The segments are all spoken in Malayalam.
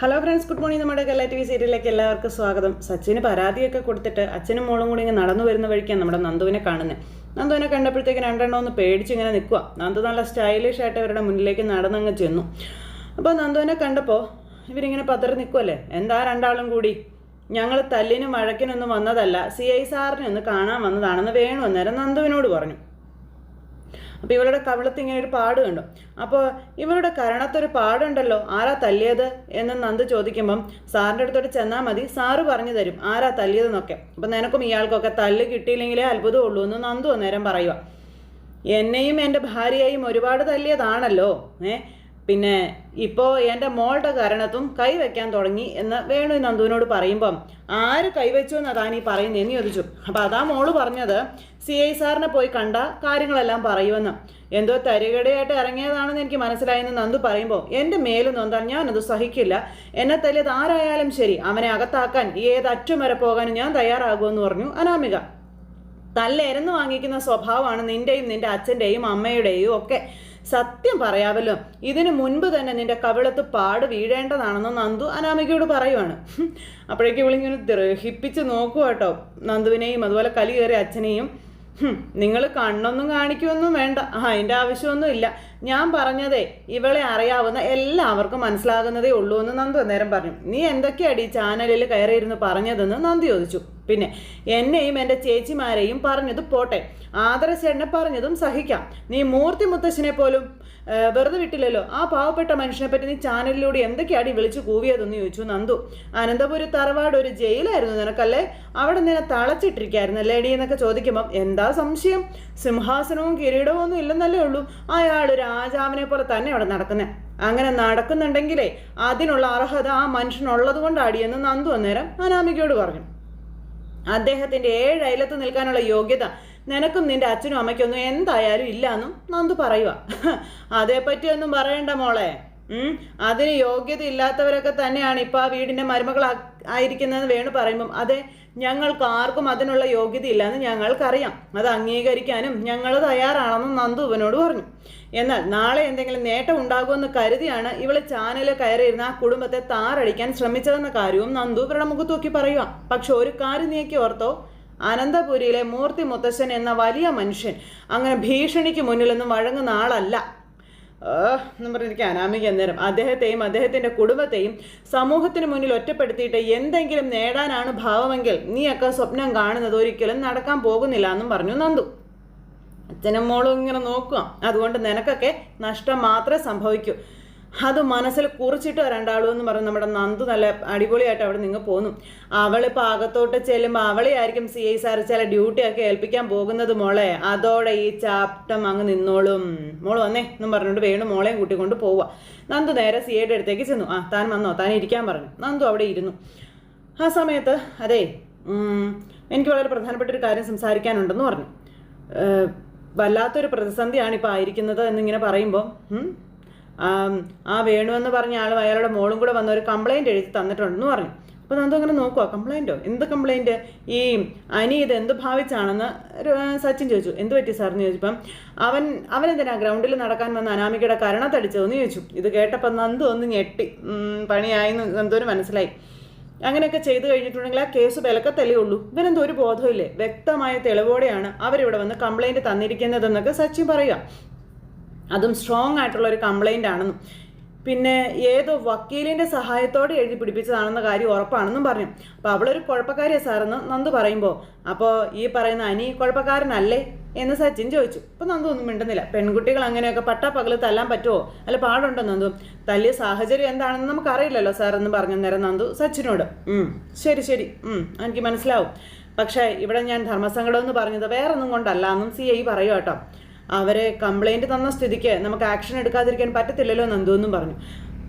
ഹലോ ഫ്രണ്ട്സ് ഗുഡ് മോർണിംഗ് നമ്മുടെ കല്ല ടി വി സീരിയലിലേക്ക് എല്ലാവർക്കും സ്വാഗതം. സച്ചിന് പരാതിയൊക്കെ കൊടുത്തിട്ട് അച്ഛനും മോളും കൂടി ഇങ്ങനെ നടന്നു വരുന്ന വഴിക്കാണ് നമ്മുടെ നന്ദുവിനെ കാണുന്നത് നന്ദുവിനെ കണ്ടപ്പോഴത്തേക്ക് രണ്ടെണ്ണം ഒന്ന് പേടിച്ച് ഇങ്ങനെ നിൽക്കുക നന്ദു നല്ല സ്റ്റൈലിഷ് ആയിട്ട് അവരുടെ മുന്നിലേക്ക് നടന്നങ്ങ് ചെന്നു. അപ്പോൾ നന്ദുവിനെ കണ്ടപ്പോൾ ഇവരിങ്ങനെ പതറി നിൽക്കുമല്ലേ എന്താ രണ്ടാളും കൂടി? ഞങ്ങൾ തല്ലിനും വഴക്കിനൊന്നും വന്നതല്ല. സി ഐ സാറിനെ ഒന്ന് കാണാൻ വന്നതാണെന്ന് വേണു അന്നേരം നന്ദുവിനോട് പറഞ്ഞു. അപ്പോൾ ഇവളുടെ കവിളത്ത് ഇങ്ങനെ ഒരു പാട് കണ്ടു. അപ്പോൾ ഇവളുടെ കരണത്തൊരു പാടുണ്ടല്ലോ ആരാ തല്ലിയത് എന്ന് നന്ദ് ചോദിക്കുമ്പം സാറിന്റെ അടുത്തോട്ട് ചെന്നാൽ മതി സാറ് പറഞ്ഞു തരും ആരാ തല്ലിയതെന്നൊക്കെ. അപ്പം നിനക്കും ഇയാൾക്കൊക്കെ തല്ല് കിട്ടിയില്ലെങ്കിലേ അത്ഭുതമുള്ളൂ എന്ന് നന്ദു അന്നേരം പറയുക എന്നെയും എന്റെ ഭാര്യയെയും ഒരുപാട് തല്ലിയതാണല്ലോ ഏ? പിന്നെ ഇപ്പോൾ എന്റെ മോളുടെ കാരണത്തും കൈവയ്ക്കാൻ തുടങ്ങി എന്ന് വേണു നന്ദുവിനോട് പറയുമ്പം ആര് കൈവച്ചു എന്നാ താൻ ഈ പറയുന്നത് എന്ന് ചോദിച്ചു. അപ്പോൾ അതാ മോൾ പറഞ്ഞത് സി ഐ സാറിനെ പോയി കണ്ട കാര്യങ്ങളെല്ലാം പറയുമെന്ന്. എന്തോ തരികടയായിട്ട് ഇറങ്ങിയതാണെന്ന് എനിക്ക് മനസ്സിലായെന്ന് നന്ദു പറയുമ്പോൾ എന്റെ മേലും നൊന്താൻ ഞാനത് സഹിക്കില്ല. എന്നെ തല്ലിയത് ആരായാലും ശരി അവനെ അകത്താക്കാൻ ഏത് അറ്റം വരെ പോകാനും ഞാൻ തയ്യാറാകുമെന്ന് പറഞ്ഞു അനാമിക. തല്ലരുന്ന് വാങ്ങിക്കുന്ന സ്വഭാവമാണ് നിന്റെയും നിന്റെ അച്ഛന്റെയും അമ്മയുടെയും ഒക്കെ സത്യം പറയാവല്ലോ ഇതിനു മുൻപ് തന്നെ നിന്റെ കവിളത്ത് പാട് വീഴേണ്ടതാണെന്ന് നന്ദു അനാമികയോട് പറയുവാണ്. അപ്പോഴേക്കും ഇവളിങ്ങനെ ദ്രഹിപ്പിച്ച് നോക്കുക കേട്ടോ. നന്ദുവിനെയും അതുപോലെ കലി കയറിയ അച്ഛനെയും നിങ്ങൾ കണ്ണൊന്നും കാണിക്കുമൊന്നും വേണ്ട. അതിന്റെ ആവശ്യമൊന്നും ഇല്ല. ഞാൻ പറഞ്ഞതേ ഇവളെ അറിയാവുന്ന എല്ലാവർക്കും മനസ്സിലാകുന്നതേ ഉള്ളൂ എന്ന് നന്ദു അന്നേരം പറഞ്ഞു. നീ എന്തൊക്കെയാടി ചാനലിൽ കയറിയിരുന്ന് പറഞ്ഞതെന്ന് നന്ദി ചോദിച്ചു. പിന്നെ എന്നെയും എന്റെ ചേച്ചിമാരെയും പറഞ്ഞത് പോട്ടെ. ആദർശേട്ടനെ പറഞ്ഞതും സഹിക്കാം. നീ മൂർത്തി മുത്തശ്ശനെ പോലും വെറുതെ വിട്ടില്ലല്ലോ. ആ പാവപ്പെട്ട മനുഷ്യനെ പറ്റി നീ ചാനലിലൂടെ എന്തൊക്കെയാടി വിളിച്ചു കൂവിയതെന്ന് ചോദിച്ചു നന്ദു. അനന്തപുരി തറവാട് ഒരു ജയിലായിരുന്നു നിനക്കല്ലേ? അവിടെ നിന്നെ തളച്ചിട്ടിരിക്കായിരുന്നല്ലേ എടി എന്നൊക്കെ ചോദിക്കുമ്പം എന്താ സംശയം? സിംഹാസനവും കിരീടവും ഒന്നും ഇല്ലെന്നല്ലേ ഉള്ളൂ. അയാൾ രാജാവിനെ പോലെ തന്നെ അവിടെ നടക്കുന്നത് അങ്ങനെ നടക്കുന്നുണ്ടെങ്കിലേ അതിനുള്ള അർഹത ആ മനുഷ്യനുള്ളത് കൊണ്ടാടിയെന്ന് നന്ദു അന്നേരം അനാമികയോട് പറഞ്ഞു. അദ്ദേഹത്തിന്റെ ഏഴ് അയലത്ത് നിൽക്കാനുള്ള യോഗ്യത നിനക്കും നിന്റെ അച്ഛനും അമ്മയ്ക്കൊന്നും എന്തായാലും ഇല്ല എന്നും നന്ദു പറയുക അതേപ്പറ്റിയൊന്നും പറയണ്ട മോളെ. അതിന് യോഗ്യത ഇല്ലാത്തവരൊക്കെ തന്നെയാണ് ഇപ്പൊ ആ വീടിന്റെ മരുമകൾ ആയിരിക്കുന്നതെന്ന് വേണു പറയുമ്പം. അതെ ഞങ്ങൾക്ക് ആർക്കും അതിനുള്ള യോഗ്യത ഇല്ലെന്ന് ഞങ്ങൾക്കറിയാം. അത് അംഗീകരിക്കാനും ഞങ്ങൾ തയ്യാറാണെന്ന് നന്ദു ഇവനോട് പറഞ്ഞു. എന്നാൽ നാളെ എന്തെങ്കിലും നേട്ടം ഉണ്ടാകുമെന്ന് കരുതിയാണ് ഇവൾ ചാനലിൽ കയറിയിരുന്ന ആ കുടുംബത്തെ താറടിക്കാൻ ശ്രമിച്ചതെന്ന കാര്യവും നന്ദു ഇവരുടെ മുഖത്ത് നോക്കി പറയുക പക്ഷെ ഒരു കാര്യം നീക്കി ഓർത്തോ? അനന്തപുരിയിലെ മൂർത്തി മുത്തശ്ശൻ എന്ന വലിയ മനുഷ്യൻ അങ്ങനെ ഭീഷണിക്ക് മുന്നിലൊന്നും വഴങ്ങുന്ന ആളല്ല. എന്ന് പറഞ്ഞിരിക്കുക അനാമിക അന്നേരം അദ്ദേഹത്തെയും അദ്ദേഹത്തിന്റെ കുടുംബത്തെയും സമൂഹത്തിന് മുന്നിൽ ഒറ്റപ്പെടുത്തിയിട്ട് എന്തെങ്കിലും നേടാനാണ് ഭാവമെങ്കിൽ നീയൊക്കെ സ്വപ്നം കാണുന്നത് ഒരിക്കലും നടക്കാൻ പോകുന്നില്ല എന്നും പറഞ്ഞു നന്ദു. അച്ഛനും മോളും ഇങ്ങനെ നോക്കുക. അതുകൊണ്ട് നിനക്കൊക്കെ നഷ്ടം മാത്രമേ സംഭവിക്കൂ. അത് മനസ്സിൽ കുറിച്ചിട്ട് രണ്ടാളും എന്ന് പറഞ്ഞ് നമ്മുടെ നന്ദു നല്ല അടിപൊളിയായിട്ട് അവിടെ നിങ്ങൾ പോന്നു. അവൾ അകത്തോട്ട് ചെല്ലുമ്പോൾ അവളെ ആയിരിക്കും സി ഐ സാർ ചില ഡ്യൂട്ടിയൊക്കെ ഏൽപ്പിക്കാൻ പോകുന്നത് മോളെ. അതോടെ ഈ ചാപ്റ്റം അങ്ങ് നിന്നോളും. മോൾ വന്നേ എന്നും പറഞ്ഞുകൊണ്ട് വേണു മോളെയും കൂട്ടിക്കൊണ്ട് പോവുക. നന്ദു നേരെ സി ഐയുടെ അടുത്തേക്ക് ചെന്നു. ആ താൻ വന്നോ? താൻ ഇരിക്കാൻ പറഞ്ഞു. നന്ദു അവിടെ ഇരുന്നു. ആ സമയത്ത് അതെ എനിക്ക് വളരെ പ്രധാനപ്പെട്ട ഒരു കാര്യം സംസാരിക്കാനുണ്ടെന്ന് പറഞ്ഞു. വല്ലാത്തൊരു പ്രതിസന്ധിയാണ് ഇപ്പോൾ ആയിരിക്കുന്നത് എന്നിങ്ങനെ പറയുമ്പോൾ ആം, വേണു എന്ന് പറഞ്ഞ ആളും അയാളുടെ മോളും കൂടെ വന്ന ഒരു കംപ്ലൈന്റ് എഴുതി തന്നിട്ടുണ്ടെന്ന് പറഞ്ഞു. അപ്പോൾ നന്ദു അങ്ങനെ നോക്കുക കംപ്ലൈന്റോ എന്ത് കംപ്ലൈന്റ് ഈ അനി ഇത് എന്ത് ഭാവിച്ചാണെന്ന് സച്ചിൻ ചോദിച്ചു. എന്ത് പറ്റി സാറിന് ചോദിച്ചപ്പം അവൻ അവനെന്തിനാ ഗ്രൗണ്ടിൽ നടക്കാൻ വന്ന അനാമികയുടെ കരണത്തടിച്ചതെന്ന് ചോദിച്ചു. ഇത് കേട്ടപ്പോൾ നന്ദു ഒന്ന് ഞെട്ടി. പണിയായി നന്ദുവിന് മനസ്സിലായി. അങ്ങനെയൊക്കെ ചെയ്തു കഴിഞ്ഞിട്ടുണ്ടെങ്കിൽ ആ കേസ് വിലക്കത്തല്ലേ ഉള്ളൂ? ഇവനെന്തോ ഒരു ബോധമില്ലേ വ്യക്തമായ തെളിവോടെയാണ് അവരിവിടെ വന്ന് കംപ്ലൈന്റ് തന്നിരിക്കുന്നതെന്നൊക്കെ സച്ചിൻ പറയുക അതും സ്ട്രോങ് ആയിട്ടുള്ള ഒരു കംപ്ലൈന്റ് ആണെന്നും. പിന്നെ ഏതോ വക്കീലിന്റെ സഹായത്തോടെ എഴുതി പിടിപ്പിച്ചതാണെന്ന കാര്യം ഉറപ്പാണെന്നും പറഞ്ഞു. അപ്പോൾ അവളൊരു കുഴപ്പക്കാരിയാണ് സാറെന്ന് നന്ദു പറയുമ്പോൾ അപ്പോൾ ഈ പറയുന്ന അനി കുഴപ്പക്കാരനല്ലേ? എന്ന് സച്ചിൻ ചോദിച്ചു. അപ്പോൾ നന്ദു ഒന്നും മിണ്ടുന്നില്ല. പെൺകുട്ടികൾ അങ്ങനെയൊക്കെ പട്ടാ പകൽ തല്ലാൻ പറ്റുമോ അല്ല പാടുണ്ടോ നന്ദു? തല്ലിയ സാഹചര്യം എന്താണെന്ന് നമുക്കറിയില്ലല്ലോ സാർ എന്ന് പറഞ്ഞു നേരം നന്ദു സച്ചിനോട്. ശരി ശരി. എനിക്ക് മനസ്സിലാവും. പക്ഷേ ഇവിടെ ഞാൻ ധർമ്മസങ്കടം എന്ന് പറഞ്ഞത് വേറൊന്നും കൊണ്ടല്ല എന്നും സി ഐ പറയൂ കേട്ടോ. അവരെ കംപ്ലൈന്റ് തന്ന സ്ഥിതിക്ക് നമുക്ക് ആക്ഷൻ എടുക്കാതിരിക്കാൻ പറ്റത്തില്ലല്ലോ നന്ദു എന്നും പറഞ്ഞു.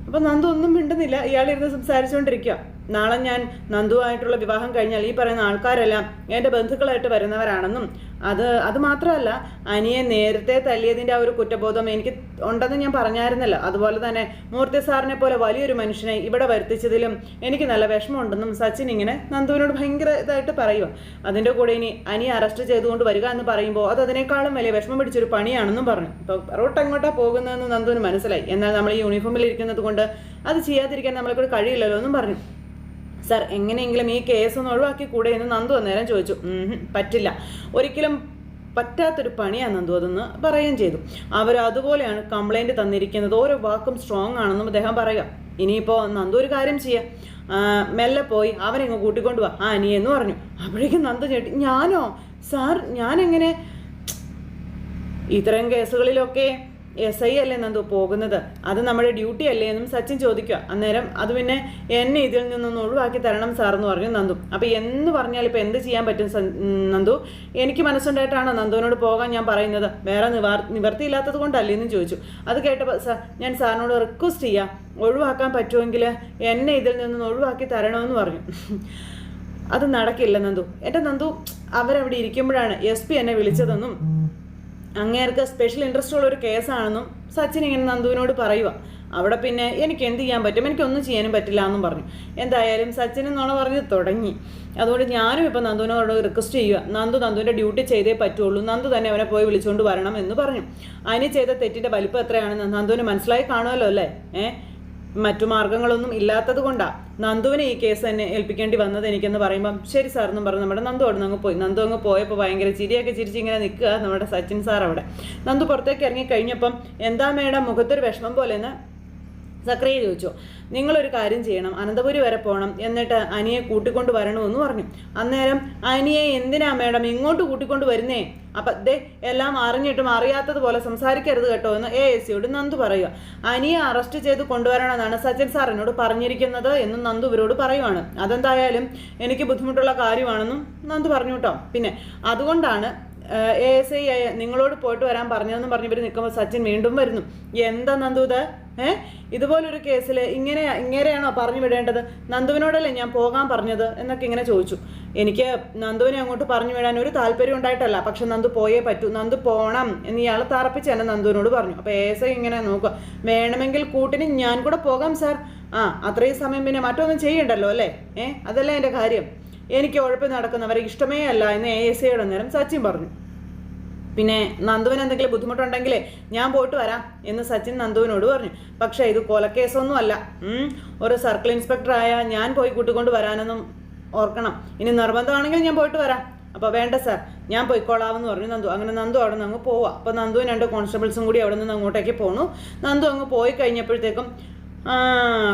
അപ്പോൾ നന്ദു ഒന്നും മിണ്ടുന്നില്ല. ഇയാളിരുന്ന് സംസാരിച്ചുകൊണ്ടിരിക്കുക നാളെ ഞാൻ നന്ദുവായിട്ടുള്ള വിവാഹം കഴിഞ്ഞാൽ ഈ പറയുന്ന ആൾക്കാരെല്ലാം എന്റെ ബന്ധുക്കളായിട്ട് വരുന്നവരാണെന്നും അത് അത് മാത്രമല്ല അനിയെ നേരത്തെ തല്ലിയതിന്റെ ആ ഒരു കുറ്റബോധം എനിക്ക് ഉണ്ടെന്ന് ഞാൻ പറഞ്ഞായിരുന്നല്ലോ. അതുപോലെ തന്നെ മൂർത്തി സാറിനെ പോലെ വലിയൊരു മനുഷ്യനെ ഇവിടെ വരുത്തിച്ചതിലും എനിക്ക് നല്ല വിഷമമുണ്ടെന്നും സച്ചിൻ ഇങ്ങനെ നന്ദുവിനോട് ഭയങ്കര ഇതായിട്ട് പറയുക അതിന്റെ കൂടെ ഇനി അനിയെ അറസ്റ്റ് ചെയ്തുകൊണ്ട് വരിക എന്ന് പറയുമ്പോൾ അത് അതിനേക്കാളും വലിയ വിഷമം പിടിച്ചൊരു പണിയാണെന്നും പറഞ്ഞു. ഇപ്പോൾ റോട്ട് എങ്ങോട്ടാണ് പോകുന്നതെന്ന് നന്ദുവിന് മനസ്സിലായി. എന്നാൽ നമ്മൾ ഈ യൂണിഫോമിൽ ഇരിക്കുന്നത് കൊണ്ട് അത് ചെയ്യാതിരിക്കാൻ നമ്മളെക്കൂടെ കഴിയില്ലല്ലോ എന്നും പറഞ്ഞു. സാർ എങ്ങനെയെങ്കിലും ഈ കേസ് ഒന്ന് ഒഴിവാക്കി കൂടെ എന്ന് നന്ദു അന്നേരം ചോദിച്ചു. പറ്റില്ല. ഒരിക്കലും പറ്റാത്തൊരു പണിയാണ് നന്ദു അതെന്ന് പറയുകയും ചെയ്തു. അവർ അതുപോലെയാണ് കംപ്ലൈന്റ് തന്നിരിക്കുന്നത്. ഓരോ വാക്കും സ്ട്രോങ് ആണെന്നും അദ്ദേഹം പറയുക. ഇനിയിപ്പോൾ നന്ദു ഒരു കാര്യം ചെയ്യാം. ആ, മെല്ലെ പോയി അവനെങ്ങ് കൂട്ടിക്കൊണ്ട് വാ. ആ നീ എന്ന് പറഞ്ഞു. അപ്പോഴേക്കും നന്ദു ചേട്ടി ഞാനോ? സാർ ഞാനെങ്ങനെ? ഇത്തരം കേസുകളിലൊക്കെ എസ് ഐ അല്ലേ നന്ദു പോകുന്നത്? അത് നമ്മുടെ ഡ്യൂട്ടി അല്ലേ എന്നും സച്ചിൻ ചോദിക്കുക. അന്നേരം അത് പിന്നെ എന്നെ ഇതിൽ നിന്നൊന്ന് ഒഴിവാക്കി തരണം സാർ എന്ന് പറഞ്ഞു നന്ദു. അപ്പോൾ എന്ന് പറഞ്ഞാൽ ഇപ്പോൾ എന്ത് ചെയ്യാൻ പറ്റും നന്ദു? എനിക്ക് മനസ്സുണ്ടായിട്ടാണ് നന്ദുവിനോട് പോകാൻ ഞാൻ പറയുന്നത്? വേറെ നിവാർ നിവർത്തിയില്ലാത്തത് കൊണ്ടല്ലേ എന്നും ചോദിച്ചു. അത് കേട്ടപ്പോൾ സാർ ഞാൻ സാറിനോട് റിക്വസ്റ്റ് ചെയ്യാം. ഒഴിവാക്കാൻ പറ്റുമെങ്കിൽ എന്നെ ഇതിൽ നിന്നൊന്ന് ഒഴിവാക്കി തരണമെന്ന് പറഞ്ഞു. അത് നടക്കില്ല നന്ദു. എന്റെ നന്ദു അവരവിടെ ഇരിക്കുമ്പോഴാണ് എസ് പി എന്നെ വിളിച്ചതെന്നും അങ്ങേർക്ക് സ്പെഷ്യൽ ഇൻട്രസ്റ്റ് ഉള്ള ഒരു കേസാണെന്നും സച്ചിൻ ഇങ്ങനെ നന്ദുവിനോട് പറയുക അവിടെ പിന്നെ എനിക്ക് എന്ത് ചെയ്യാൻ പറ്റും? എനിക്കൊന്നും ചെയ്യാനും പറ്റില്ല എന്നും പറഞ്ഞു. എന്തായാലും സച്ചിൻ എന്നോണം പറഞ്ഞ് തുടങ്ങി. അതുകൊണ്ട് ഞാനും ഇപ്പം നന്ദുവിനോട് റിക്വസ്റ്റ് ചെയ്യുക നന്ദു നന്ദുവിന്റെ ഡ്യൂട്ടി ചെയ്തേ പറ്റുള്ളൂ. നന്ദു തന്നെ അവനെ പോയി വിളിച്ചുകൊണ്ട് വരണം എന്ന് പറഞ്ഞു. അതിന് ചെയ്ത തെറ്റിന്റെ വലിപ്പം എത്രയാണെന്ന് നന്ദുവിന് മനസ്സിലായി കാണുമല്ലോ അല്ലേ? ഏഹ് മറ്റു മാർഗങ്ങളൊന്നും ഇല്ലാത്തത് കൊണ്ടാണ് നന്ദുവിനെ ഈ കേസ് തന്നെ ഏൽപ്പിക്കേണ്ടി വന്നത് എനിക്കെന്ന് പറയുമ്പം ശരി സാർ എന്നും പറഞ്ഞു നമ്മുടെ നന്ദു അവിടെ അങ്ങ് പോയി. നന്ദു അങ്ങ് പോയപ്പോൾ ഭയങ്കര ചിരിയൊക്കെ ചിരിച്ച് ഇങ്ങനെ നിൽക്കുക നമ്മുടെ സച്ചിൻ സാർ അവിടെ. നന്ദു പുറത്തേക്ക് ഇറങ്ങി കഴിഞ്ഞപ്പം എന്താ മേഡം മുഖത്തൊരു വിഷമം പോലെ എന്ന് സക്രിയ ചോദിച്ചു നിങ്ങളൊരു കാര്യം ചെയ്യണം അനന്തപുരി വരെ പോകണം എന്നിട്ട് അനിയെ കൂട്ടിക്കൊണ്ട് വരണമെന്ന് പറഞ്ഞു. അന്നേരം അനിയെ എന്തിനാ മേഡം ഇങ്ങോട്ട് കൂട്ടിക്കൊണ്ട് വരുന്നേ? അപ്പം ദേ എല്ലാം അറിഞ്ഞിട്ടും അറിയാത്തതുപോലെ സംസാരിക്കരുത് കേട്ടോ എന്ന് എ എസ് സിയോട് നന്ദു പറയുക. അനിയെ അറസ്റ്റ് ചെയ്ത് കൊണ്ടുവരണമെന്നാണ് സച്ചിൻ സാർ എന്നോട് പറഞ്ഞിരിക്കുന്നത് എന്നും നന്ദു ഇവരോട് പറയുവാണ്. അതെന്തായാലും എനിക്ക് ബുദ്ധിമുട്ടുള്ള കാര്യമാണെന്നും നന്ദു പറഞ്ഞു കേട്ടോ. പിന്നെ അതുകൊണ്ടാണ് എ എസ് ഐ നിങ്ങളോട് പോയിട്ട് വരാൻ പറഞ്ഞതെന്ന് പറഞ്ഞ് ഇവർ നിൽക്കുമ്പോൾ സച്ചിൻ വീണ്ടും വരുന്നു. എന്താ നന്ദു ഇത്? ഏ? ഇതുപോലൊരു കേസിൽ ഇങ്ങനെ ഇങ്ങനെയാണോ പറഞ്ഞു വിടേണ്ടത്? നന്ദുവിനോടല്ലേ ഞാൻ പോകാൻ പറഞ്ഞത്? എന്നൊക്കെ ഇങ്ങനെ ചോദിച്ചു. എനിക്ക് നന്ദുവിനെ അങ്ങോട്ട് പറഞ്ഞു വിടാൻ ഒരു താല്പര്യം ഉണ്ടായിട്ടല്ല. പക്ഷെ നന്ദു പോയേ പറ്റൂ. നന്ദു പോകണം എന്ന് ഇയാൾ തറപ്പിച്ച് എന്നെ നന്ദുവിനോട് പറഞ്ഞു. അപ്പോൾ ഐ ഇങ്ങനെ നോക്കുക. വേണമെങ്കിൽ കൂട്ടിന് ഞാൻ കൂടെ പോകാം സാർ. ആ അത്രയും സമയം പിന്നെ മറ്റൊന്നും ചെയ്യണ്ടല്ലോ അല്ലേ? ഏ? അതല്ലേ എന്റെ കാര്യം? എനിക്ക് ഉഴപ്പി നടക്കുന്നവരെ ഇഷ്ടമേ അല്ല എന്ന് എ എസ് ഐയുടെ നേരം സച്ചിൻ പറഞ്ഞു. പിന്നെ നന്ദുവിന് എന്തെങ്കിലും ബുദ്ധിമുട്ടുണ്ടെങ്കിൽ ഞാൻ പോയിട്ട് വരാം എന്ന് സച്ചിൻ നന്ദുവിനോട് പറഞ്ഞു. പക്ഷേ ഇത് കൊലക്കേസൊന്നും അല്ല. ഒരു സർക്കിൾ ഇൻസ്പെക്ടറായ ഞാൻ പോയി കൂട്ടിക്കൊണ്ട് വരാനൊന്നും ഓർക്കണം. ഇനി നിർബന്ധമാണെങ്കിൽ ഞാൻ പോയിട്ട് വരാം. അപ്പോൾ വേണ്ട സാർ ഞാൻ പോയിക്കോളാമെന്ന് പറഞ്ഞു നന്ദു. അങ്ങനെ നന്ദു അവിടെ നിന്ന് അങ്ങ് പോവാം. അപ്പോൾ നന്ദുവിന് രണ്ട് കോൺസ്റ്റബിൾസും കൂടി അവിടെ നിന്ന് അങ്ങോട്ടേക്ക് പോണു. നന്ദു അങ്ങ് പോയി കഴിഞ്ഞപ്പോഴത്തേക്കും ആ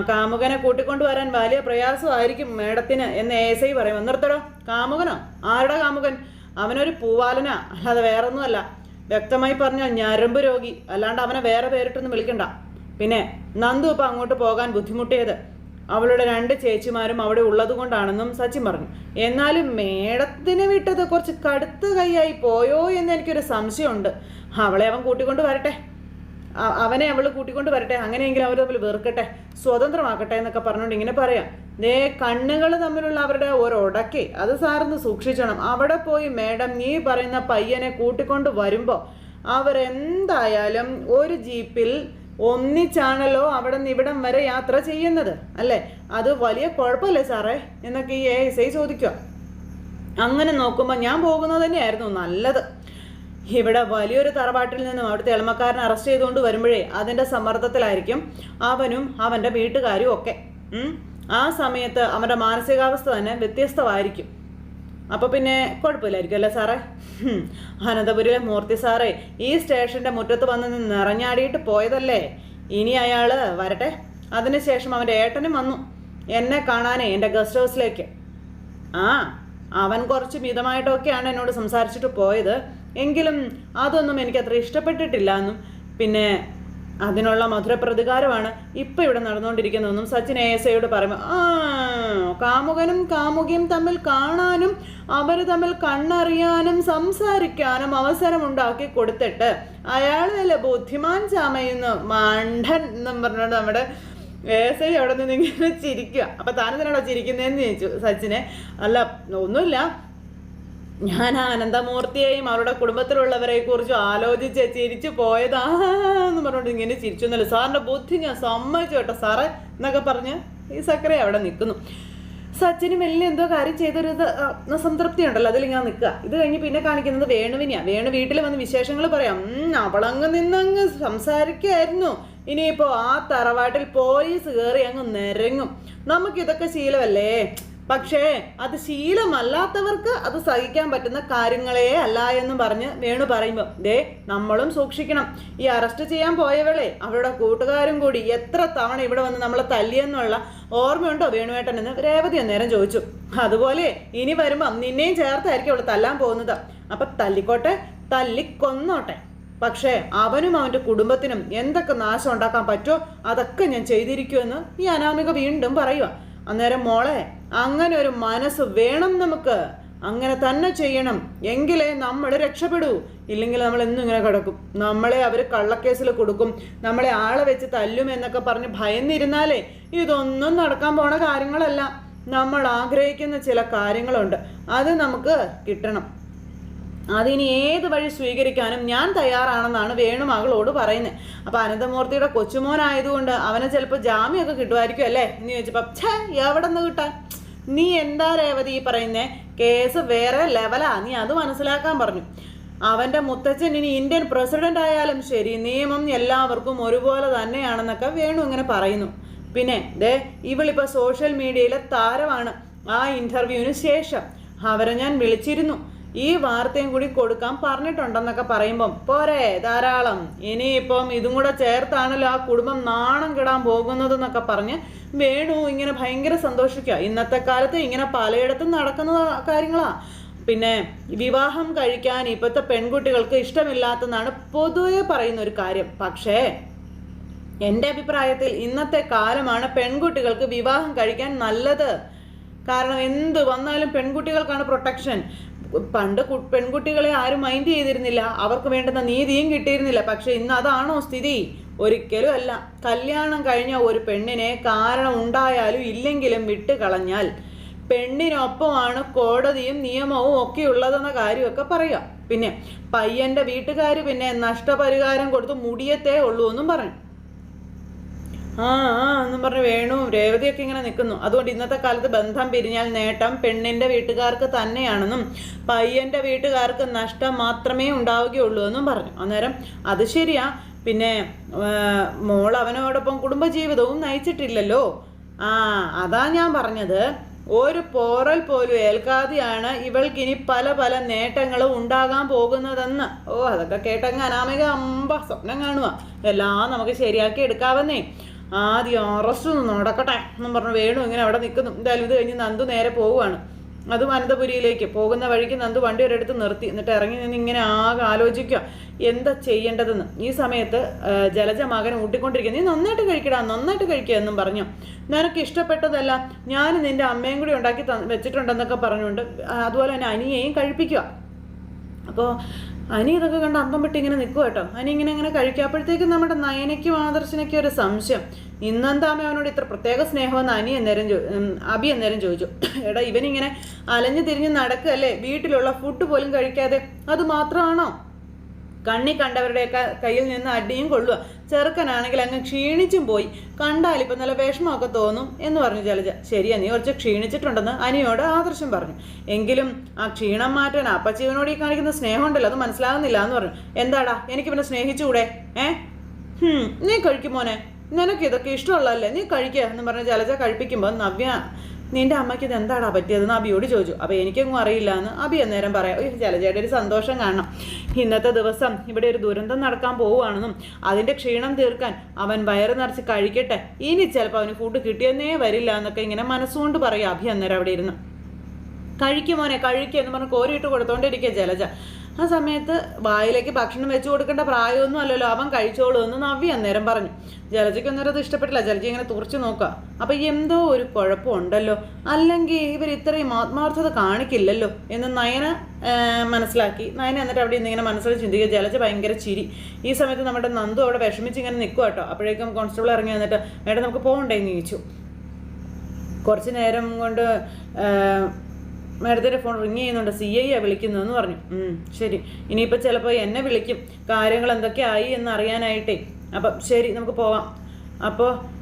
കാമുകനെ കൂട്ടിക്കൊണ്ടു വരാൻ വലിയ പ്രയാസമായിരിക്കും മേഡത്തിന് എന്ന് എ എസ് ഐ പറയും നിർത്തടോ. കാമുകനോ? ആരുടെ കാമുകൻ? അവനൊരു പൂവാലനാ. അല്ലാതെ വേറൊന്നുമല്ല. വ്യക്തമായി പറഞ്ഞാൽ ഞരമ്പ് രോഗി. അല്ലാണ്ട് അവനെ വേറെ പേരിട്ടൊന്നും വിളിക്കണ്ട. പിന്നെ നന്ദു ഇപ്പം അങ്ങോട്ട് പോകാൻ ബുദ്ധിമുട്ടിയത്. അവളുടെ രണ്ട് ചേച്ചിമാരും അവിടെ ഉള്ളത് കൊണ്ടാണെന്നും സച്ചിൻ പറഞ്ഞു. എന്നാലും മേഡത്തിന് വിട്ടത് കുറച്ച് കടുത്ത കൈയായി പോയോ എന്ന് എനിക്കൊരു സംശയമുണ്ട്. അവളെ അവൻ കൂട്ടിക്കൊണ്ട് വരട്ടെ. അവനെ അവൾ കൂട്ടിക്കൊണ്ട് വരട്ടെ അങ്ങനെയെങ്കിലും അവർ തമ്മിൽ വെറുക്കട്ടെ സ്വതന്ത്രമാക്കട്ടെ എന്നൊക്കെ പറഞ്ഞുകൊണ്ട് ഇങ്ങനെ പറയാം. ദേ കണ്ണുകൾ തമ്മിലുള്ള അവരുടെ ഒരൊടക്കെ അത് സാറിന്ന് സൂക്ഷിച്ചണം. അവിടെ പോയി മേഡം നീ പറയുന്ന പയ്യനെ കൂട്ടിക്കൊണ്ട് വരുമ്പോൾ അവരെന്തായാലും ഒരു ജീപ്പിൽ ഒന്നിച്ചാണല്ലോ അവിടെ നിന്ന് ഇവിടം വരെ യാത്ര ചെയ്യുന്നത് അല്ലേ? അത് വലിയ കുഴപ്പമല്ലേ സാറേ? എന്നൊക്കെ ഈ എസ് ഐ ചോദിക്കുക അങ്ങനെ നോക്കുമ്പോൾ ഞാൻ പോകുന്നത് തന്നെയായിരുന്നു നല്ലത്. ഇവിടെ വലിയൊരു തറവാട്ടിൽ നിന്നും അവിടുത്തെ എളമക്കാരനെ അറസ്റ്റ് ചെയ്തുകൊണ്ട് വരുമ്പോഴേ അതിന്റെ സമ്മർദ്ദത്തിലായിരിക്കും അവനും അവന്റെ വീട്ടുകാരും ഒക്കെ. ആ സമയത്ത് അവന്റെ മാനസികാവസ്ഥ തന്നെ വ്യത്യസ്തമായിരിക്കും. അപ്പോൾ പിന്നെ കുഴപ്പമില്ലായിരിക്കും അല്ലേ സാറേ? അനന്തപുരിലെ മൂർത്തി സാറേ ഈ സ്റ്റേഷന്റെ മുറ്റത്ത് വന്ന് നിറഞ്ഞാടിയിട്ട് പോയതല്ലേ? ഇനി അയാൾ വരട്ടെ. അതിനുശേഷം അവന്റെ ഏട്ടനും വന്നു. എന്നെ കാണാനേ എന്റെ ഗസ്റ്റ് ഹൗസിലേക്ക്. ആ അവൻ കുറച്ച് മിതമായിട്ടൊക്കെയാണ് എന്നോട് സംസാരിച്ചിട്ട് പോയത്. എങ്കിലും അതൊന്നും എനിക്ക് അത്ര ഇഷ്ടപ്പെട്ടിട്ടില്ല എന്നും പിന്നെ അതിനുള്ള മധുര പ്രതികാരമാണ് ഇപ്പം ഇവിടെ നടന്നുകൊണ്ടിരിക്കുന്നതെന്നും സച്ചിൻ എ എസ് ഐയോട് പറയുമ്പോൾ ആ കാമുകനും കാമുകിയും തമ്മിൽ കാണാനും അവർ തമ്മിൽ കണ്ണറിയാനും സംസാരിക്കാനും അവസരമുണ്ടാക്കി കൊടുത്തിട്ട് അയാൾ വല്ല ബുദ്ധിമാൻ ചാമയെന്ന് മണ്ടൻ എന്നും പറഞ്ഞുകൊണ്ട് നമ്മുടെ എ എസ് ഐ അവിടെ നിന്ന് ഇങ്ങനെ ചിരിക്കുക അപ്പൊ താനെന്തിനാണോ ചിരിക്കുന്നതെന്ന് ചോദിച്ചു സച്ചിനെ. അല്ല ഒന്നുമില്ല. ഞാൻ ആനന്ദമൂർത്തിയെയും അവരുടെ കുടുംബത്തിലുള്ളവരെ കുറിച്ച് ആലോചിച്ച് ചിരിച്ചു പോയതാന്ന് പറഞ്ഞുകൊണ്ട് ഇങ്ങനെ ചിരിച്ചു എന്നല്ലോ. സാറിന്റെ ബുദ്ധി ഞാൻ സമ്മതിച്ചു കേട്ടോ. സാറേ എന്നൊക്കെ പറഞ്ഞ് ഈ സക്കരെ അവിടെ നിൽക്കുന്നു. സച്ചിന് വലിയ എന്തോ കാര്യം ചെയ്തൊരു സംതൃപ്തി ഉണ്ടല്ലോ. അതിലിങ്ങനെ നിൽക്കുക. ഇത് കഴിഞ്ഞ് പിന്നെ കാണിക്കുന്നത് വേണുവിനെയാണ് വേണു വീട്ടിൽ വന്ന് വിശേഷങ്ങൾ പറയാം. അവളങ്ങ് നിന്നങ്ങ് സംസാരിക്കായിരുന്നു. ഇനിയിപ്പോ ആ തറവാട്ടിൽ പോലീസ് കയറി അങ്ങ് നിരങ്ങും. നമുക്കിതൊക്കെ ശീലമല്ലേ? പക്ഷേ അത് ശീലമല്ലാത്തവർക്ക് അത് സഹിക്കാൻ പറ്റുന്ന കാര്യങ്ങളേ അല്ല എന്ന് പറഞ്ഞ് വേണു പറയുമ്പോൾ ദേ നമ്മളും സൂക്ഷിക്കണം. ഈ അറസ്റ്റ് ചെയ്യാൻ പോയവളെ അവരുടെ കൂട്ടുകാരും കൂടി എത്ര തവണ ഇവിടെ വന്ന് നമ്മളെ തല്ലിയെന്നുള്ള ഓർമ്മയുണ്ടോ വേണുവേട്ടൻ എന്ന് രേവതി അന്നേരം ചോദിച്ചു. അതുപോലെ ഇനി വരുമ്പം നിന്നെയും ചേർത്തായിരിക്കും അവൾ തല്ലാൻ പോകുന്നത്. അപ്പൊ തല്ലിക്കോട്ടെ തല്ലിക്കൊന്നോട്ടെ. പക്ഷേ അവനും അവന്റെ കുടുംബത്തിനും എന്തൊക്കെ നാശം ഉണ്ടാക്കാൻ പറ്റുമോ അതൊക്കെ ഞാൻ ചെയ്തിരിക്കുമെന്ന് ഈ അനാമിക വീണ്ടും പറയുക അന്നേരം മോളെ അങ്ങനെ ഒരു മനസ്സ് വേണം നമുക്ക്. അങ്ങനെ തന്നെ ചെയ്യണം. എങ്കിലേ നമ്മൾ രക്ഷപ്പെടൂ. ഇല്ലെങ്കിൽ നമ്മൾ എന്നും ഇങ്ങനെ കിടക്കും. നമ്മളെ അവർ കള്ളക്കേസിൽ കൊടുക്കും. നമ്മളെ ആളെ വെച്ച് തല്ലും എന്നൊക്കെ പറഞ്ഞ് ഭയന്നിരുന്നാലേ ഇതൊന്നും നടക്കാൻ പോണ കാര്യങ്ങളല്ല. നമ്മൾ ആഗ്രഹിക്കുന്ന ചില കാര്യങ്ങളുണ്ട്. അത് നമുക്ക് കിട്ടണം. അതിനി ഏത് വഴി സ്വീകരിക്കാനും ഞാൻ തയ്യാറാണെന്നാണ് വേണു മകളോട് പറയുന്നത് അപ്പൊ അനന്തമൂർത്തിയുടെ കൊച്ചുമോനായതുകൊണ്ട് അവനെ ചിലപ്പോൾ ജാമ്യമൊക്കെ കിട്ടുമായിരിക്കും അല്ലേ? എന്ന് ചോദിച്ചപ്പോ ഛേ എവിടെ നിന്ന് കിട്ടാൻ? നീ എന്താ രേവതി ഈ കേസ് വേറെ ലെവലാ നീ അത് മനസ്സിലാക്കാൻ പറഞ്ഞു. അവന്റെ മുത്തച്ഛൻ ഇനി ഇന്ത്യൻ പ്രസിഡന്റ് ആയാലും ശരി നിയമം എല്ലാവർക്കും ഒരുപോലെ തന്നെയാണെന്നൊക്കെ വേണു ഇങ്ങനെ പറയുന്നു. പിന്നെ ദേ ഇവളിപ്പോൾ സോഷ്യൽ മീഡിയയിലെ താരമാണ്. ആ ഇന്റർവ്യൂവിന് ശേഷം അവരെ ഞാൻ വിളിച്ചിരുന്നു. ഈ വാർത്തയും കൂടി കൊടുക്കാൻ പറഞ്ഞിട്ടുണ്ടെന്നൊക്കെ പറയുമ്പം പോരെ ധാരാളം. ഇനിയിപ്പം ഇതും കൂടെ ചേർത്താണല്ലോ ആ കുടുംബം നാണം കിടാൻ പോകുന്നത് എന്നൊക്കെ പറഞ്ഞ് വേണു ഇങ്ങനെ ഭയങ്കര സന്തോഷിക്കുക. ഇന്നത്തെ കാലത്ത് ഇങ്ങനെ പലയിടത്തും നടക്കുന്ന കാര്യങ്ങളാ. പിന്നെ വിവാഹം കഴിക്കാൻ ഇപ്പോഴത്തെ പെൺകുട്ടികൾക്ക് ഇഷ്ടമില്ലാത്തതാണ് പൊതുവെ പറയുന്ന ഒരു കാര്യം. പക്ഷേ എന്റെ അഭിപ്രായത്തിൽ ഇന്നത്തെ കാലമാണ് പെൺകുട്ടികൾക്ക് വിവാഹം കഴിക്കാൻ നല്ലത്. കാരണം എന്ത് വന്നാലും പെൺകുട്ടികൾക്കാണ് പ്രൊട്ടക്ഷൻ. പണ്ട് പെൺകുട്ടികളെ ആരും മൈൻഡ് ചെയ്തിരുന്നില്ല. അവർക്ക് വേണ്ടുന്ന നീതിയും കിട്ടിയിരുന്നില്ല. പക്ഷെ ഇന്ന് അതാണോ സ്ഥിതി? ഒരിക്കലും അല്ല. കല്യാണം കഴിഞ്ഞ ഒരു പെണ്ണിനെ കാരണം ഉണ്ടായാലും ഇല്ലെങ്കിലും വിട്ട് കളഞ്ഞാൽ പെണ്ണിനൊപ്പമാണ് കോടതിയും നിയമവും ഒക്കെ ഉള്ളതെന്ന കാര്യമൊക്കെ പറയാം. പിന്നെ പയ്യന്റെ വീട്ടുകാർ പിന്നെ നഷ്ടപരിഹാരം കൊടുത്ത് മുടിയത്തേ ഉള്ളൂ എന്നും പറഞ്ഞു ആ ആ എന്നും പറഞ്ഞ് വേണു. രേവതിയൊക്കെ ഇങ്ങനെ നിൽക്കുന്നു അതുകൊണ്ട് ഇന്നത്തെ കാലത്ത് ബന്ധം പിരിഞ്ഞാൽ നേട്ടം പെണ്ണിന്റെ വീട്ടുകാർക്ക് തന്നെയാണെന്നും പയ്യന്റെ വീട്ടുകാർക്ക് നഷ്ടം മാത്രമേ ഉണ്ടാവുകയുള്ളൂ എന്നും പറഞ്ഞു. അന്നേരം അത് ശരിയാ. പിന്നെ മോൾ അവനോടൊപ്പം കുടുംബജീവിതവും നയിച്ചിട്ടില്ലല്ലോ. ആ അതാ ഞാൻ പറഞ്ഞത്. ഒരു പോറൽ പോലും ഏൽക്കാതെയാണ് ഇവൾക്കിനി പല പല നേട്ടങ്ങളും ഉണ്ടാകാൻ പോകുന്നതെന്ന്. ഓ അതൊക്കെ കേട്ടങ്ങ് അനാമിക അമ്പ സ്വപ്നം കാണുക എല്ലാം നമുക്ക് ശരിയാക്കി എടുക്കാവന്നേ. ആദ്യം അറസ്റ്റ് ഒന്ന് നടക്കട്ടെ എന്നും പറഞ്ഞു വേണു ഇങ്ങനെ അവിടെ നിൽക്കുന്നു എന്തായാലും ഇത് കഴിഞ്ഞ് നന്ദു നേരെ പോവുകയാണ്. അതും അനന്തപുരിയിലേക്ക്. പോകുന്ന വഴിക്ക് നന്ദു വണ്ടി ഒരിടത്ത് നിർത്തി. എന്നിട്ട് ഇറങ്ങി നിന്ന് ഇങ്ങനെ ആകെ ആലോചിക്കുക. എന്താ ചെയ്യേണ്ടതെന്ന്. ഈ സമയത്ത് ജലജ മകനെ ഊട്ടിക്കൊണ്ടിരിക്കുക നീ നന്നായിട്ട് കഴിക്കടാ നന്നായിട്ട് കഴിക്കുക എന്നും പറഞ്ഞു. നിനക്ക് ഇഷ്ടപ്പെട്ടതല്ല. ഞാൻ നിന്റെ അമ്മയും കൂടി ഉണ്ടാക്കി വെച്ചിട്ടുണ്ടെന്നൊക്കെ പറഞ്ഞുകൊണ്ട് അതുപോലെ തന്നെ അനിയെയും കഴിപ്പിക്കുക. അപ്പോൾ അനി ഇതൊക്കെ കണ്ട് അന്തം വിട്ട് ഇങ്ങനെ നിൽക്കുക കേട്ടോ. അനി ഇങ്ങനെ ഇങ്ങനെ കഴിക്കാപ്പോഴത്തേക്കും നമ്മുടെ നയനയ്ക്കും ആദർശനയ്ക്കും ഒരു സംശയം. ഇന്നെന്താമ അവനോട് ഇത്ര പ്രത്യേക സ്നേഹമെന്ന് അനി അന്നേരം അബി അന്നേരം ചോദിച്ചു. എടാ ഇവനിങ്ങനെ അലഞ്ഞു തിരിഞ്ഞ് നടക്കല്ലേ? വീട്ടിലുള്ള ഫുഡ് പോലും കഴിക്കാതെ. അത് മാത്രമാണോ? കണ്ണി കണ്ടവരുടെയൊക്കെ കയ്യിൽ നിന്ന് അടിയും കൊള്ളുക ചെറുക്കനാണെങ്കിൽ അങ്ങ് ക്ഷീണിച്ചും പോയി. കണ്ടാൽ ഇപ്പം നല്ല വിഷമമൊക്കെ തോന്നും എന്ന് പറഞ്ഞു ജലജ. ശരിയാ നീ കുറച്ച് ക്ഷീണിച്ചിട്ടുണ്ടെന്ന് അനിയോട് ആദർശം പറഞ്ഞു. എങ്കിലും ആ ക്ഷീണം മാറ്റാൻ അപ്പച്ചീവനോട് ഈ കാണിക്കുന്ന സ്നേഹമുണ്ടല്ലോ അത് മനസ്സിലാകുന്നില്ല എന്ന് പറഞ്ഞു. എന്താടാ എനിക്ക് പിന്നെ സ്നേഹിച്ചുകൂടെ? ഏ? നീ കഴിക്കുമോനെ നിനക്ക് ഇതൊക്കെ ഇഷ്ടമുള്ളതല്ലേ? നീ കഴിക്കുക എന്ന് പറഞ്ഞ് ജലജ കഴിപ്പിക്കുമ്പോൾ നവ്യ നിന്റെ അമ്മയ്ക്ക് ഇത് എന്താടാ പറ്റിയതെന്ന് അബിയോട് ചോദിച്ചു. അപ്പോൾ എനിക്കൊന്നും അറിയില്ല എന്ന് അബി അന്നേരം പറയാം ഒരു ജലജയുടെ ഒരു സന്തോഷം കാണണം. ഇന്നത്തെ ദിവസം ഇവിടെ ഒരു ദുരന്തം നടക്കാൻ പോവുകയാണെന്നും അതിന്റെ ക്ഷീണം തീർക്കാൻ അവൻ വയറ് നിറച്ച് കഴിക്കട്ടെ. ഇനി ചിലപ്പോൾ അവന് ഫുഡ് കിട്ടിയെന്നേ വരില്ല എന്നൊക്കെ ഇങ്ങനെ മനസ്സുകൊണ്ട് പറയും അഭി അന്നേരം അവിടെ ഇരുന്ന്. കഴിക്കുമോനെ കഴിക്കുക എന്ന് പറഞ്ഞ് കോരിയിട്ട് കൊടുത്തോണ്ടിരിക്കുക ജലജ. ആ സമയത്ത് വായിലേക്ക് ഭക്ഷണം വെച്ച് കൊടുക്കേണ്ട പ്രായമൊന്നും അല്ലല്ലോ. അവൻ കഴിച്ചോളൂ എന്ന് നവ്യ അന്നേരം പറഞ്ഞു. ജലജയ്ക്ക് അന്നേരം അത് ഇഷ്ടപ്പെട്ടില്ല. ജലജ ഇങ്ങനെ തുറച്ചു നോക്കുക. അപ്പം എന്തോ ഒരു കുഴപ്പമുണ്ടല്ലോ. അല്ലെങ്കിൽ ഇവർ ഇത്രയും ആത്മാർത്ഥത കാണിക്കില്ലല്ലോ എന്ന് നയന മനസ്സിലാക്കി. നയന എന്നിട്ട് അവിടെ ഇന്ന് ഇങ്ങനെ മനസ്സിൽ ചിന്തിക്കുക. ജലജ ഭയങ്കര ചിരി. ഈ സമയത്ത് നമ്മുടെ നന്ദു അവിടെ വിഷമിച്ച് ഇങ്ങനെ നിൽക്കുക കേട്ടോ. അപ്പോഴേക്കും കോൺസ്റ്റബിൾ ഇറങ്ങി വന്നിട്ട് മേഡം നമുക്ക് പോകണ്ടേ? എന്ന് ചോദിച്ചു. കുറച്ച് നേരം കൊണ്ട് മാഡത്തിന്റെ ഫോൺ റിങ് ചെയ്യുന്നുണ്ട്. സി ഐ ആ വിളിക്കുന്നതെന്ന് പറഞ്ഞു. "ഉം, ശരി. ഇനിയിപ്പോൾ ചിലപ്പോൾ എന്നെ വിളിക്കും. കാര്യങ്ങൾ എന്തൊക്കെയായി എന്ന് അറിയാനായിട്ടേ. അപ്പം ശരി നമുക്ക് പോവാം. അപ്പോൾ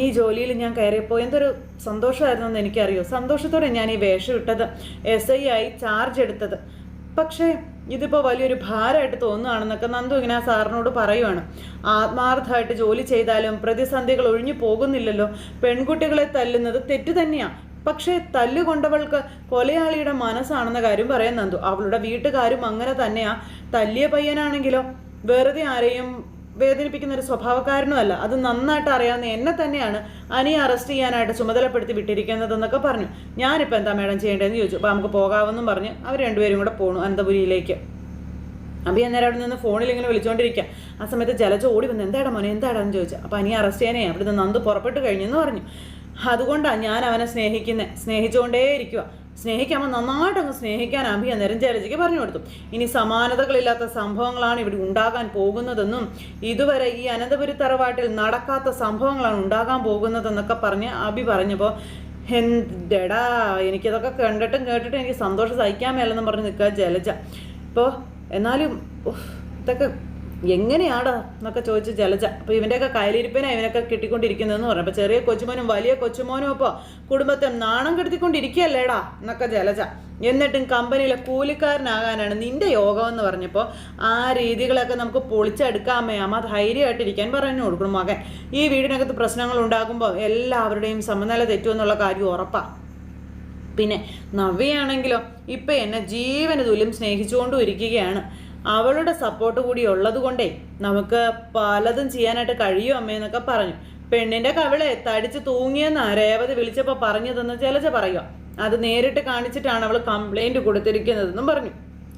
ഈ ജോലിയിൽ ഞാൻ കയറിയപ്പോൾ എന്തൊരു സന്തോഷമായിരുന്നു എന്ന് എനിക്കറിയോ. സന്തോഷത്തോടെ ഞാൻ ഈ വേഷം ഇട്ടത്. എസ് ഐ ആയി ചാർജ് എടുത്തത്. പക്ഷേ ഇതിപ്പോൾ വലിയൊരു ഭാരമായിട്ട് തോന്നുകയാണെന്നൊക്കെ നന്ദു ഇങ്ങനെ ആ സാറിനോട് പറയുവാണ്. ആത്മാർത്ഥമായിട്ട് ജോലി ചെയ്താലും പ്രതിസന്ധികൾ ഒഴിഞ്ഞു പോകുന്നില്ലല്ലോ. പെൺകുട്ടികളെ തല്ലുന്നത് തെറ്റ് തന്നെയാണ് പക്ഷേ തല്ലുകൊണ്ടവൾക്ക് കൊലയാളിയുടെ മനസ്സാണെന്ന കാര്യം പറയാൻ നന്ദു. അവളുടെ വീട്ടുകാരും അങ്ങനെ തന്നെയാ. തല്ലിയ പയ്യനാണെങ്കിലോ വെറുതെ ആരെയും വേദനിപ്പിക്കുന്ന ഒരു സ്വഭാവക്കാരനുമല്ല. അത് നന്നായിട്ട് അറിയാവുന്ന എന്നെ തന്നെയാണ് അനിയെ അറസ്റ്റ് ചെയ്യാനായിട്ട് ചുമതലപ്പെടുത്തി വിട്ടിരിക്കുന്നതെന്നൊക്കെ പറഞ്ഞു. ഞാനിപ്പോൾ എന്താ മേഡം ചെയ്യേണ്ടതെന്ന് ചോദിച്ചു. അപ്പോൾ നമുക്ക് പോകാമെന്നും പറഞ്ഞ് അവർ രണ്ടുപേരും കൂടെ പോണു അനന്തപുരിയിലേക്ക്. അഭി അന്നേരം അവിടെ നിന്ന് ഫോണിൽ ഇങ്ങനെ വിളിച്ചുകൊണ്ടിരിക്കുക ആ സമയത്ത് ജലജ ഓടി വന്ന് എന്താടാ മോനെ എന്താടാന്ന് ചോദിച്ചു. അപ്പോൾ അനിയെ അറസ്റ്റ് ചെയ്യാനേ അവിടുന്ന് നന്ദ് നന്ദു പുറപ്പെട്ട് കഴിഞ്ഞെന്ന് പറഞ്ഞു. അതുകൊണ്ടാണ് ഞാൻ അവനെ സ്നേഹിക്കുന്നത് സ്നേഹിച്ചുകൊണ്ടേ ഇരിക്കുക നന്നായിട്ടങ്ങ് സ്നേഹിക്കാൻ അഭി അന്നേരം പറഞ്ഞു കൊടുത്തു. ഇനി സമാനതകളില്ലാത്ത സംഭവങ്ങളാണ് ഇവിടെ ഉണ്ടാകാൻ പോകുന്നതെന്നും ഇതുവരെ ഈ അനന്തപുരി തറവാട്ടിൽ നടക്കാത്ത സംഭവങ്ങളാണ് ഉണ്ടാകാൻ പോകുന്നതെന്നൊക്കെ പറഞ്ഞ് അഭി പറഞ്ഞപ്പോൾ എന്തെടാ എനിക്കിതൊക്കെ കണ്ടിട്ടും കേട്ടിട്ടും എനിക്ക് സന്തോഷം സഹിക്കാൻ മേലെന്നും പറഞ്ഞ് നിൽക്കുക ജലജ. ഇപ്പോൾ എന്നാലും ഇതൊക്കെ എങ്ങനെയാടാ എന്നൊക്കെ ചോദിച്ച് ജലജ. അപ്പോൾ ഇവന്റെയൊക്കെ കയ്യിലിരിപ്പിനാ ഇവനൊക്കെ കിട്ടിക്കൊണ്ടിരിക്കുന്നതെന്ന് പറഞ്ഞു. അപ്പോൾ ചെറിയ കൊച്ചുമോനും വലിയ കൊച്ചുമോനും ഇപ്പോൾ കുടുംബത്തെ നാണം കെടുത്തിക്കൊണ്ടിരിക്കുകയല്ലേടാ എന്നൊക്കെ ജലജ. എന്നിട്ടും കമ്പനിയിലെ കൂലിക്കാരനാകാനാണ് നിന്റെ യോഗം എന്ന് പറഞ്ഞപ്പോൾ ആ രീതികളൊക്കെ നമുക്ക് പൊളിച്ചെടുക്കാമേ അമ്മ ധൈര്യമായിട്ടിരിക്കാൻ പറഞ്ഞു കൊടുക്കണം മകൻ. ഈ വീടിനകത്ത് പ്രശ്നങ്ങൾ ഉണ്ടാകുമ്പോൾ എല്ലാവരുടെയും സമനില തെറ്റുമെന്നുള്ള കാര്യം ഉറപ്പാണ് പിന്നെ നവ്യയാണെങ്കിലോ ഇപ്പം എന്നെ ജീവന തുല്യം സ്നേഹിച്ചുകൊണ്ടും ഇരിക്കുകയാണ്. അവളുടെ സപ്പോർട്ട് കൂടി ഉള്ളത് കൊണ്ടേ നമുക്ക് പലതും ചെയ്യാനായിട്ട് കഴിയും അമ്മയെന്നൊക്കെ പറഞ്ഞു. പെണ്ണിന്റെ കവിളെ തടിച്ച് തൂങ്ങിയെന്ന് രേവതി വിളിച്ചപ്പോൾ പറഞ്ഞതെന്ന് ചെലച്ച പറയുക അത് നേരിട്ട് കാണിച്ചിട്ടാണ് അവൾ കംപ്ലൈന്റ് കൊടുത്തിരിക്കുന്നതെന്നും പറഞ്ഞു.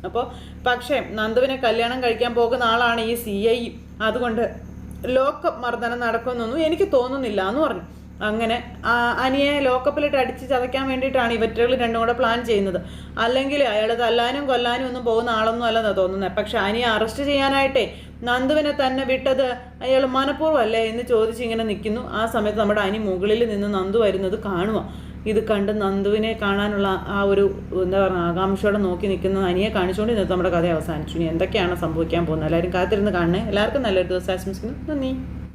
അപ്പോൾ പക്ഷേ നന്ദുവിനെ കല്യാണം കഴിക്കാൻ പോകുന്ന ആളാണ് ഈ സി ഐ. അതുകൊണ്ട് ലോക്കപ്പ് മർദ്ദനം നടക്കുമെന്നൊന്നും എനിക്ക് തോന്നുന്നില്ല എന്ന് പറഞ്ഞു. അങ്ങനെ അനിയെ ലോക്കപ്പിലിട്ട് അടിച്ച് ചതയ്ക്കാൻ വേണ്ടിയിട്ടാണ് ഇവറ്റുകൾ രണ്ടും കൂടെ പ്ലാൻ ചെയ്യുന്നത്. അല്ലെങ്കിൽ അയാൾ തല്ലാനും കൊല്ലാനും ഒന്നും പോകുന്ന ആളൊന്നും അല്ലെന്നാണ് തോന്നുന്നത് പക്ഷെ അനിയെ അറസ്റ്റ് ചെയ്യാനായിട്ടേ നന്ദുവിനെ തന്നെ വിട്ടത് അയാൾ മനഃപൂർവമല്ലേ എന്ന് ചോദിച്ച് ഇങ്ങനെ നിൽക്കുന്നു. ആ സമയത്ത് നമ്മുടെ അനി മുകളിൽ നിന്ന് നന്ദു വരുന്നത് കാണുക ഇത് കണ്ട് നന്ദുവിനെ കാണാനുള്ള ആ ഒരു എന്താ പറയുക ആകാംക്ഷയോടെ നോക്കി നിൽക്കുന്ന അനിയെ കാണിച്ചുകൊണ്ട് ഇന്നത്തെ നമ്മുടെ കഥ അവസാനിച്ചു. ഇനി എന്തൊക്കെയാണ് സംഭവിക്കാൻ പോകുന്നത്? എല്ലാവരും കാത്തിരുന്ന് കാണണേ. എല്ലാവർക്കും നല്ലൊരു ദിവസം ആശംസിക്കുന്നു. നന്ദി.